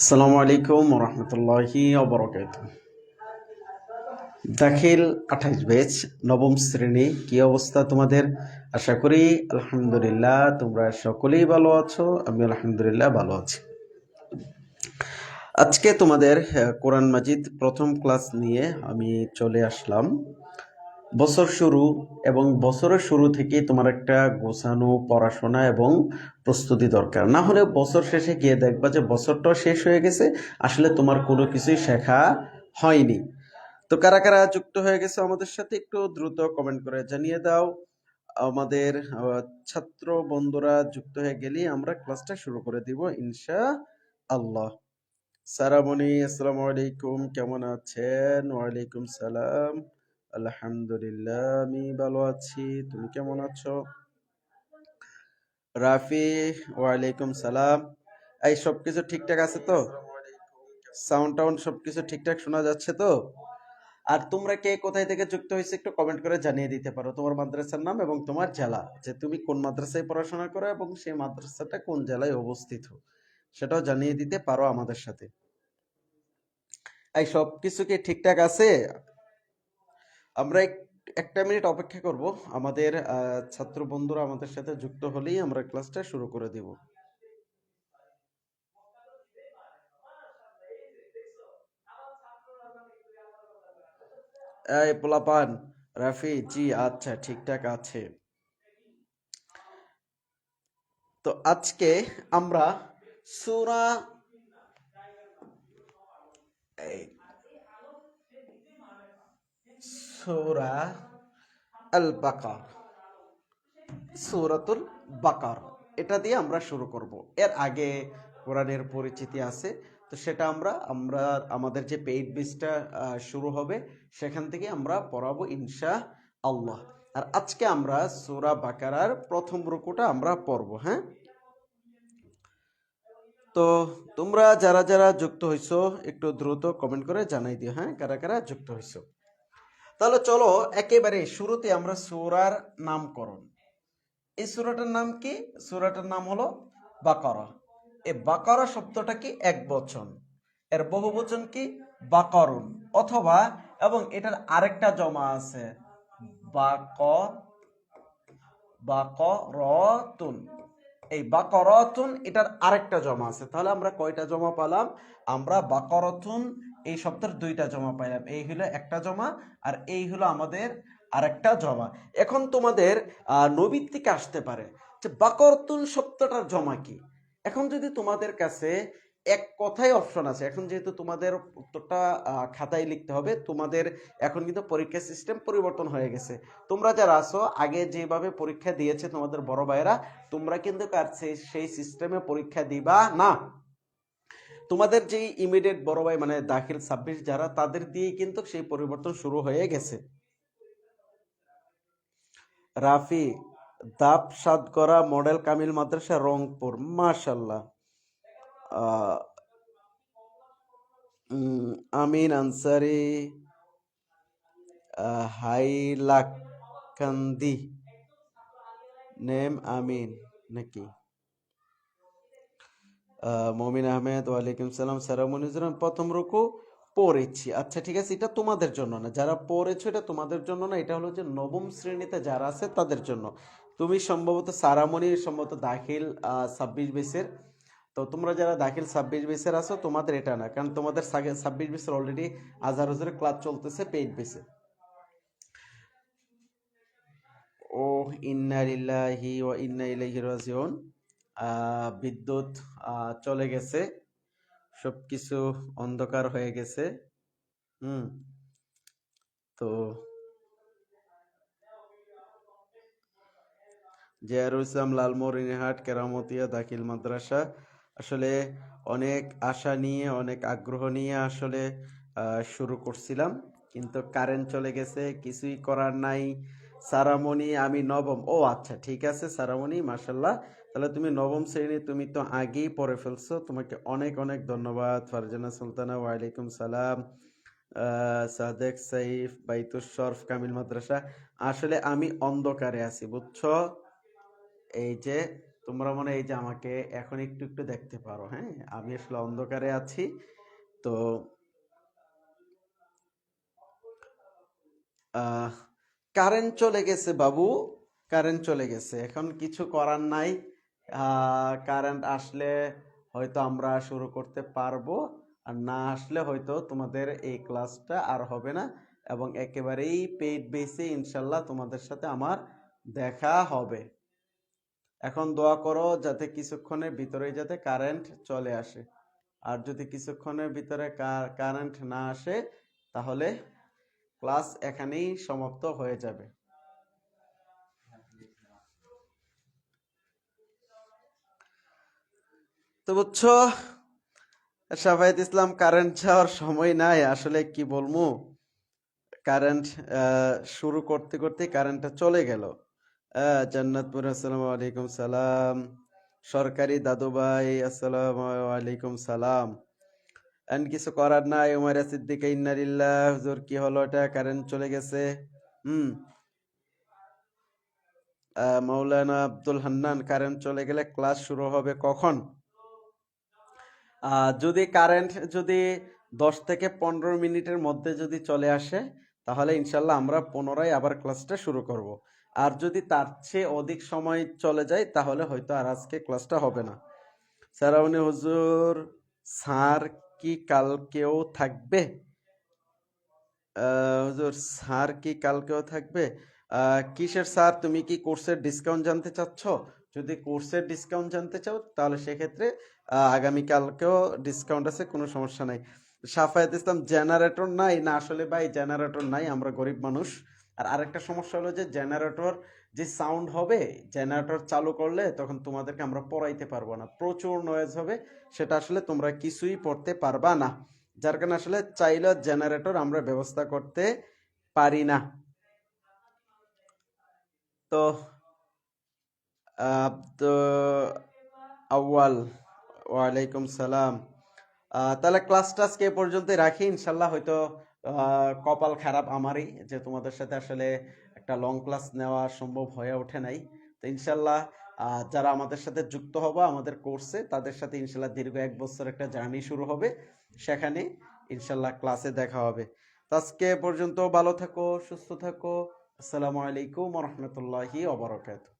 আসসালামু আলাইকুম রহমতুল্লাহি অবরকাত দাখিল আঠাইশ বেচ, নবম শ্রেণি, কি অবস্থা তোমাদের? আশা করি আলহামদুলিল্লাহ তোমরা সকলেই ভালো আছো, আমি আলহামদুলিল্লাহ ভালো আছি। আজকে তোমাদের কোরআন মাজিদ প্রথম ক্লাস নিয়ে আমি চলে আসলাম। বছর শুরু এবং বছরের শুরু থেকেই তোমার একটা গোছানো, পড়াশোনা এবং প্রস্তুতি দরকার। না হলে বছর শেষে গিয়ে দেখবা যে বছরটাও শেষ হয়ে গেছে, আসলে তোমার কোনো কিছুই শেখা হয়নি। তো কারা কারা যুক্ত হয়ে গেছে আমাদের সাথে একটু দ্রুত কমেন্ট করে জানিয়ে দাও। আমাদের ছাত্র বন্ধুরা যুক্ত হয়ে গেলেই আমরা ক্লাসটা শুরু করে দিব ইনশা আল্লাহ সারামণি, আসসালামু আলাইকুম, কেমন আছেন? ওয়ালাইকুম সালাম। আলহামদুলিল্লাহ, আমি ভালো আছি। তুমি কেমন আছো? রাফি, ওয়ালাইকুম সালাম। এই সবকিছু ঠিকঠাক আছে তো? সাউন্ড টাউন্ড সবকিছু ঠিকঠাক শোনা যাচ্ছে তো? আর তোমরা কে কোথায় থেকে যুক্ত হয়েছে একটু কমেন্ট করে জানিয়ে দিতে পারো। তোমার মাদ্রাসার নাম এবং তোমার জেলা, যে তুমি কোন মাদ্রাসায় পড়াশোনা করো এবং সেই মাদ্রাসাটা কোন জেলায় অবস্থিত, সেটাও জানিয়ে দিতে পারো আমাদের সাথে। এই সব কিছু কি ঠিকঠাক আছে? আমরা এক- একটা মিনিট অপেক্ষা করব। আমাদের ছাত্র বন্ধুরা আমাদের সাথে যুক্ত হলেই আমরা ক্লাসটা শুরু করে দেব। এই পোলাপান, রাফি, জি আচ্ছা ঠিকঠাক আছে। তো আজকে আমরা সূরা এই সূরা আল বাকার সূরাতুল বাকার। এটা দিয়ে আমরা শুরু করব। এর আগে কোরআনের পরিচিতি আছে, তো সেটা আমরা আমরা, আমাদের যে পেইড বেসটা শুরু হবে, সেখান থেকে আমরা পড়াবো ইনশা আল্লাহ আর আজকে আমরা সূরা বাকারার প্রথম রুকুটা আমরা পড়ব হ্যাঁ? তো তোমরা যারা যারা যুক্ত হইছো, একটু দ্রুত কমেন্ট করে জানাই দিও হ্যাঁ? কারা কারা যুক্ত হইছো? তাহলে চলো একেবারে শুরুতে আমরা সূরার নামকরণ। এই সূরাটার নাম কি? সূরাটার নাম হলো বাকারা। এই বাকারা শব্দটা কি? এক বচন। এর বহু বচন কি? বাকরুন। অথবা, এবং এটার আরেকটা জমা আছে বাক বাকরতুন। এই বাকরতুন, এটার আরেকটা জমা আছে। তাহলে আমরা কয়টা জমা পালাম? আমরা বাকরতুন এই শব্দের দুইটা জমা পাইলাম। এই হলো একটা জমা আর এই হলো আমাদের আরেকটা জমা। এখন তোমাদের নবীর থেকে আসতে পারে যে বাকরতুন শব্দটার জমা কি? এখন যদি তোমাদের কাছে এক কথাই অপশন আছে, এখন যেহেতু তোমাদের উত্তরটা খাতায় লিখতে হবে, তোমাদের এখন কিন্তু পরীক্ষা সিস্টেম পরিবর্তন হয়ে গেছে। তোমরা যারা আসো আগে যেভাবে পরীক্ষা দিয়েছে তোমাদের বড় ভাইয়েরা, তোমরা কিন্তু আর সেই সিস্টেমে পরীক্ষা দিবা না। তোমাদের যে ইমিডিয়েট বড় ভাই মানে দাখিল ছাব্বিশ যারা, তাদের দিয়ে কিন্তু সেই পরিবর্তন শুরু হয়ে গেছে। রাফি দাপ সাদ করা মডেল কামিল মাদ্রাসা রংপুর মাশাল্লাহ আমিন আনসারি হাইলাকান্দি নেম আমিন, নাকি? মমিন আহমেদ, ওয়ালাইকুম সালাম সারামুনিজরাম প্রথম রুকু পড়েছি। আচ্ছা ঠিক আছে, এটা তোমাদের জন্য না, যারা পড়েছো এটা তোমাদের জন্য না, এটা হলো যে নবম শ্রেণীতে যারা আছে তাদের জন্য। তুমি সম্ভবত সারামণি সম্ভবত দাখিল ছাব্বিশ বেসের, তো তোমরা যারা দাখিল ছাব্বিশ বেসের আছো, তোমাদের এটা না, কারণ তোমাদের ছাব্বিশ বেসের অলরেডি হাজার হুজুরের ক্লাস চলতেছে পেইড বেসে। ও ইন্না লিল্লাহি ওয়া ইন্না ইলাইহি রাজিউন। বিদ্যুৎ চলে গেছে। সবকিছু অন্ধকার হয়ে গেছে। হুম। তো জিয়ারুল ইসলাম লালমোরিনহাট কেরামতিয়া, দাখিল মাদ্রাসা, আসলে অনেক আশা নিয়ে, অনেক আগ্রহ নিয়ে আসলে শুরু করছিলাম। কিন্তু কারেন্ট চলে গেছে, কিছুই করার নাই। সারামণি আমি নবম। ও আচ্ছা ঠিক আছে সারামণি মাসাল্লাহ তাহলে তুমি নবম শ্রেণি তুমি তো আগেই পড়ে ফেলছো। তোমাকে অনেক অনেক ধন্যবাদ। ফারজানা সুলতানা ওয়ালাইকুম সালাম। আহ, সাদেক সাইফ বাইতুস শরফ কামিল মাদ্রাসা। আসলে আমি অন্ধকারে আছি বুঝছ? এই যে তোমরা মনে এই যে আমাকে এখন একটু একটু দেখতে পারো হ্যাঁ? আমি আসলে অন্ধকারে আছি তো কারেন্ট চলে গেছে বাবু, কারেন্ট চলে গেছে। এখন কিছু করার নাই। কারেন্ট আসলে হয়তো আমরা শুরু করতে পারব, আর না আসলে হয়তো তোমাদের এই ক্লাসটা আর হবে না, এবং একেবারেই পেইড বেসে ইনশাল্লাহ তোমাদের সাথে আমার দেখা হবে। এখন দোয়া করো যাতে কিছুক্ষণের ভিতরেই যাতে কারেন্ট চলে আসে। আর যদি কিছুক্ষণের ভিতরে কারেন্ট না আসে, তাহলে ক্লাস এখানেই সমাপ্ত হয়ে যাবে। তো বুঝছ, সাফায়েত ইসলাম কারেন্ট যাওয়ার সময় নাই, আসলে কি বলব? কারেন্ট শুরু করতে করতে কারেন্টটা চলে গেল। জান্নাতপুর, আসসালামু আলাইকুম সালাম। সরকারি দাদু ভাই আসসালামু আলাইকুম সালাম। এন্ড কিছু করার নাই উমার সিদ্দিকা ইন্নারিল্লাহ হুজুর, কি হলো এটা? কারেন্ট চলে গেছে। হুম। মৌলানা আব্দুল হান্নান কারেন্ট চলে গেলে ক্লাস শুরু হবে কখন? যদি কারেন্ট যদি দশ থেকে পনেরো মিনিটের মধ্যে যদি চলে আসে, তাহলে ইনশাল্লাহ আমরা পুনরায় আবার ক্লাসটা শুরু করব। আর যদি তার চেয়ে অধিক সময় চলে যায়, তাহলে হয়তো আর আজকে ক্লাসটা হবে না। সারাউনি হুজুর, স্যার কি কালকেও থাকবে? হুজুর, স্যার কি কালকেও থাকবে? কিসের স্যার? তুমি কি কোর্সের ডিসকাউন্ট জানতে চাচ্ছ? যদি কোর্সের ডিসকাউন্ট জানতে চাও, তাহলে সেক্ষেত্রে আগামীকালকেও ডিসকাউন্ট আছে, কোনো সমস্যা নাই। সাফায়াত ইসলাম জেনারেটর নাই? না, আসলে ভাই, জেনারেটর নাই, আমরা গরিব মানুষ। আর আরেকটা সমস্যা হলো যে, জেনারেটর যে সাউন্ড হবে জেনারেটর চালু করলে তখন তোমাদেরকে আমরা পড়াইতে পারব না। প্রচুর নয়েজ হবে, সেটা আসলে তোমরা কিছুই পড়তে পারবা না। যার কারণে আসলে চাইলে জেনারেটর আমরা ব্যবস্থা করতে পারি না। তো আউয়াল, ওয়ালাইকুম সালাম। তাহলে ক্লাসটা আজকে এ পর্যন্তই রাখি? ইনশাল্লাহ হয়তো কপাল খারাপ আমারই, যে তোমাদের সাথে আসলে একটা লং ক্লাস নেওয়া সম্ভব হয়ে ওঠে নাই। তো ইনশাল্লাহ যারা আমাদের সাথে যুক্ত হব আমাদের কোর্সে তাদের সাথে ইনশাল্লাহ দীর্ঘ এক বছর একটা জার্নি শুরু হবে। সেখানে ইনশাল্লাহ ক্লাসে দেখা হবে। তো আজকে পর্যন্ত ভালো থাকো, সুস্থ থাকো। আসসালামু আলাইকুম রহমতুল্লাহি ওবরাকাতুহ